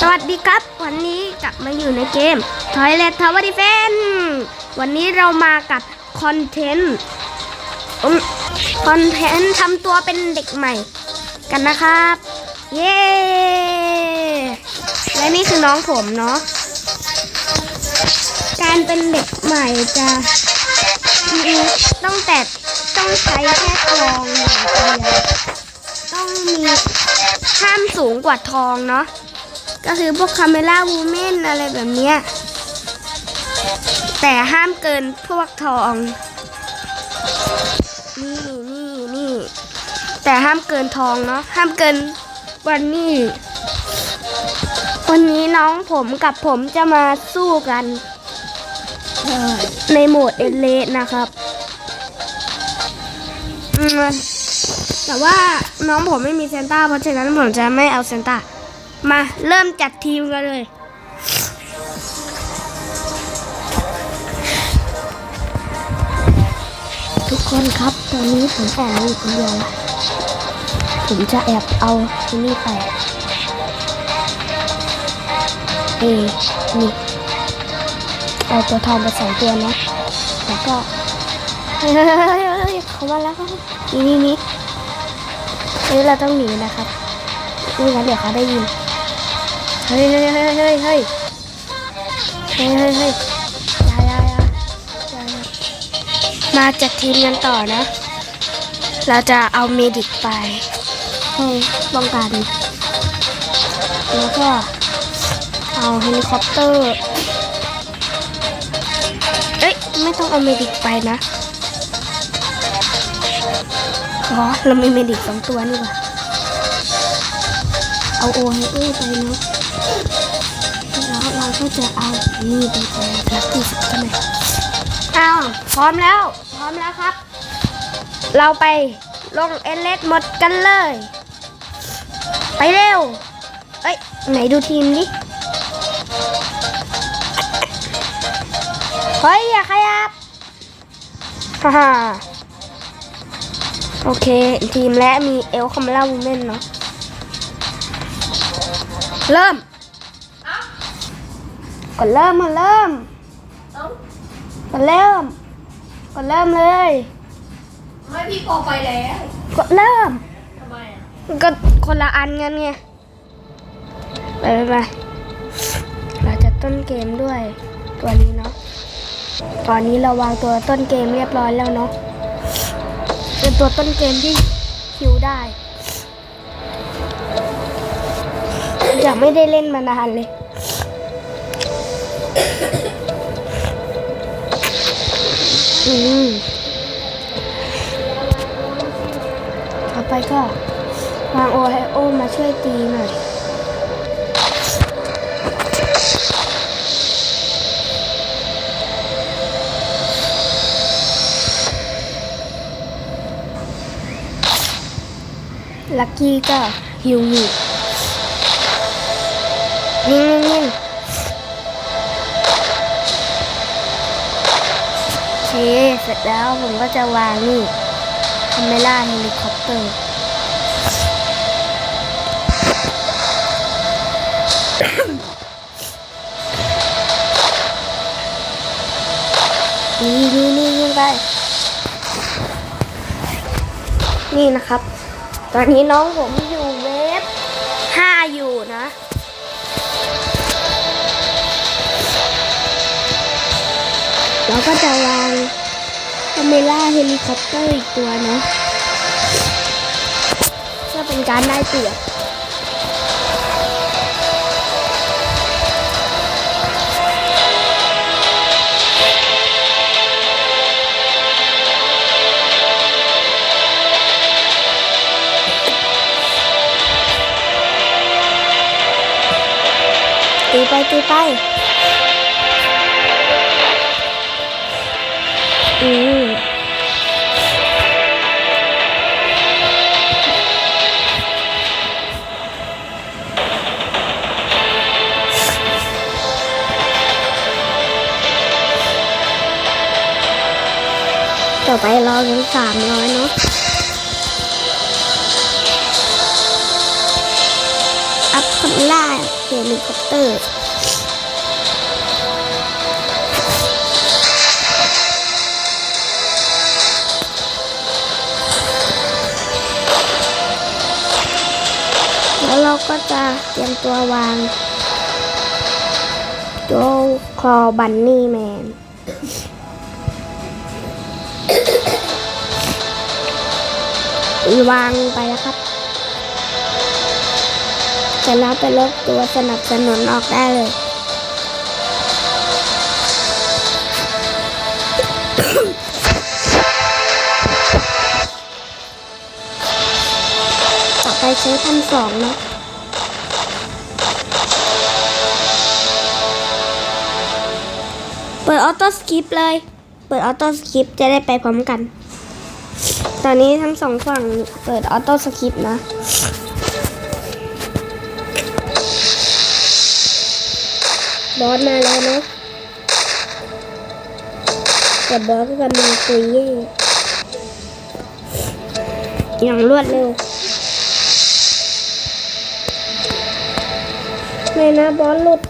สวัสดีครับ วันนี้กลับมาอยู่ในเกม Toilet Tower Defense วันนี้เรามากับคอนเทนต์คอนเทนต์ทำตัวเป็นเด็กใหม่กันนะครับ เย้ และนี่คือน้องผมเนาะ การเป็นเด็กใหม่จะมีต้องแต่ต้องใช้แค่ทองอย่างเดียวต้องมีห้ามสูงกว่าทองเนาะ ก็คือพวกคาเมล่าวูเมนอะไรแบบเนี้ยแต่ห้ามเกินพวกทอง นี่นี่นี่แต่ห้ามเกินทองเนาะห้ามเกินวันนี้ วันนี้น้องผมกับผมจะมาสู้กัน ในโหมดเอเลสนะครับแต่ว่าน้องผมไม่มีเซนต้าเพราะฉะนั้นผมจะไม่เอาเซนต้า มาเริ่มจัดทีมกันเลยทุกคนครับ ตอนนี้ผมแอบอยู่คนเดียวละผมจะแอบเอาที่นี่ไป เอ นี่ เอาตัวทองไปสองตัวนะ แล้วก็ เฮ้ยเขามาแล้วนี่นี่นี่เฮ้ยเราต้องหนีนะครับไม่งั้นเดี๋ยวเขาได้ยิน เฮ้ยเฮ้ยเฮ้ยเฮ้ยเฮ้ยเฮ้ยเฮ้ยเฮ้ยยายายายายมาจัดทีมกันต่อนะ เราจะเอาเมดิกไปให้ป้องกันแล้วก็เอาเฮลิคอปเตอร์ เอ้ยไม่ต้องเอาเมดิกไปนะอ๋อเรามีเมดิกสองตัวนี่ว่าเอาโอไฮเอไปเนาะ แล้วเราก็จะเอานี่ไปแทนลักกี้สิบใช่ไหมเอาพร้อมแล้ว พร้อมแล้วครับ เราไปลงเอเลสหมดกันเลย ไปเร็ว เอ้ย ไหนดูทีมดิเฮ้ย อย่าขยับฮ่าฮ่าโอเค ทีมและมีเอลคอมล่าวูแมนเนาะเริ่ม กดเริ่มมาเริ่มกดเริ่มกดเริ่มเลย ไม่พี่พอไปแล้วกดเริ่มทำไมอะก็คนละอันกันไงไปไปไปเราจะต้นเกมด้วย ตัวนี้เนาะตอนนี้เราวางตัวต้นเกมเรียบร้อยแล้วเนาะเป็นตัวต้นเกมที่คิวได้อยากไม่ได้เล่นมานานเลยอืม ต่อไปก็วางโอไฮโอมาช่วยตีหน่อยลักกี้ก็ฮิวอ เสร็จแล้วผมก็จะวางนี่คาเมล่าเฮลิคอปเตอร์นี่นี่นี่ยิงไป นี่นะครับ ตอนนี้น้องผมอยู่เวฟห้าอยู่นะเราก็จะวาง คาเมล่าเฮลิคอปเตอร์อีกตัวนะเพื่อเป็นการได้เปรียบตีไปตีไป อืมต่อไปรอกันสามร้อยเนาะอัพคาเมล่าเฮลิคอปเตอร์ แล้วเราก็จะเตรียมตัววางโจคลอบันนี่แมนวางไปแล้วครับเสร็จแล้วไปลบตัวสนับสนุนออกได้เลย ใช้พันสองนะเปิดออโต้สกิปเลย เปิดออโต้สกิปจะได้ไปพร้อมกัน ตอนนี้ทั้งสองฝั่งเปิดออโต้สกิปนะบอสมาแล้วเนาะแต่บอสก็กำลังตุยย่ย่างรวดเร็ว ไม่นะบอสหลุด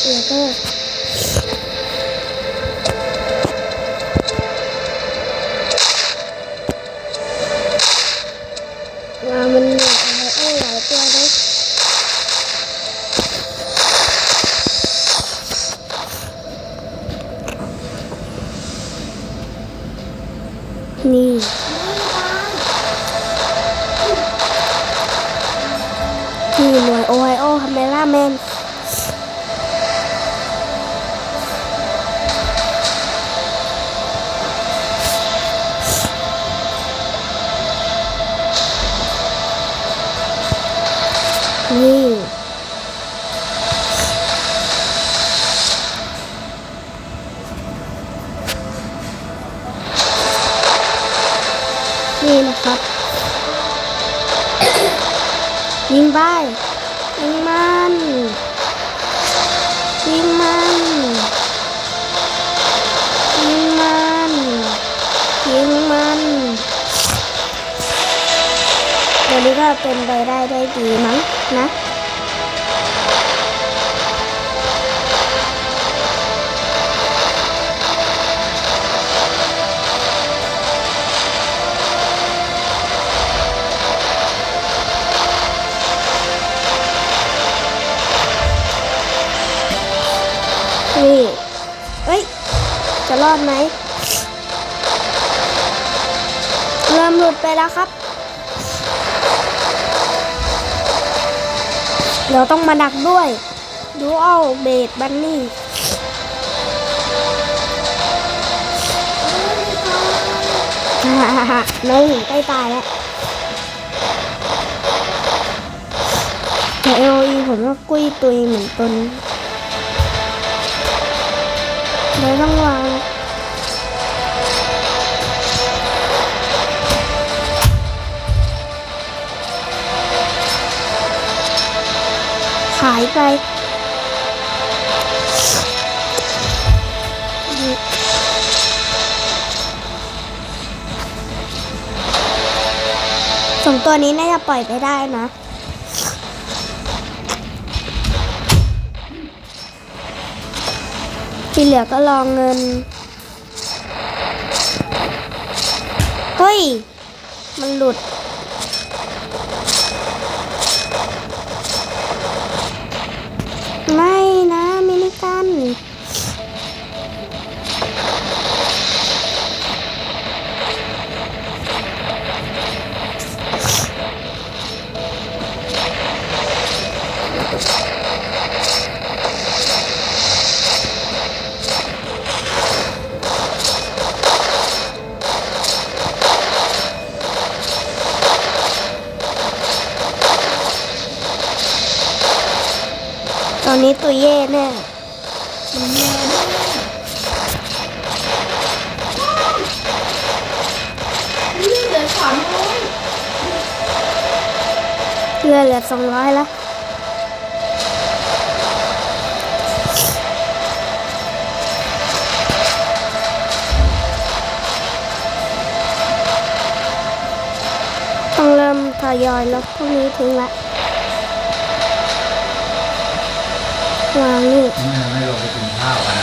เดี๋ยวก็ นี่ ที่หน่วยโอไฮโอคาเมล่าแมนนี่ ยิงไปยิงมันยิงมันยิงมันยิงมันวันนี้ก็เป็นไปได้ได้ดีมั้งนะ จะรอดไหมเริ่มหลุดไปแล้วครับ เราต้องมาดักด้วยดูเอาเบดบันนี่ฮ่าฮ่าฮ่าน้องหนูใกล้ตายแล้วแต่เอลีผมก็กุ้ยตุยเหมือนตน เลยต้องวางขายไปสองตัวนี้น่าจะปล่อยไปได้นะ ที่เหลือก็รองเงิน เฮ้ย มันหลุด ไม่ ตอนนี้ตัวเย่แน่เลืเลือสามร้อยเลือดเหลือสองร้อยล้ต้องเริ่มทยอยลบพวกนี้ทิ้งละ วา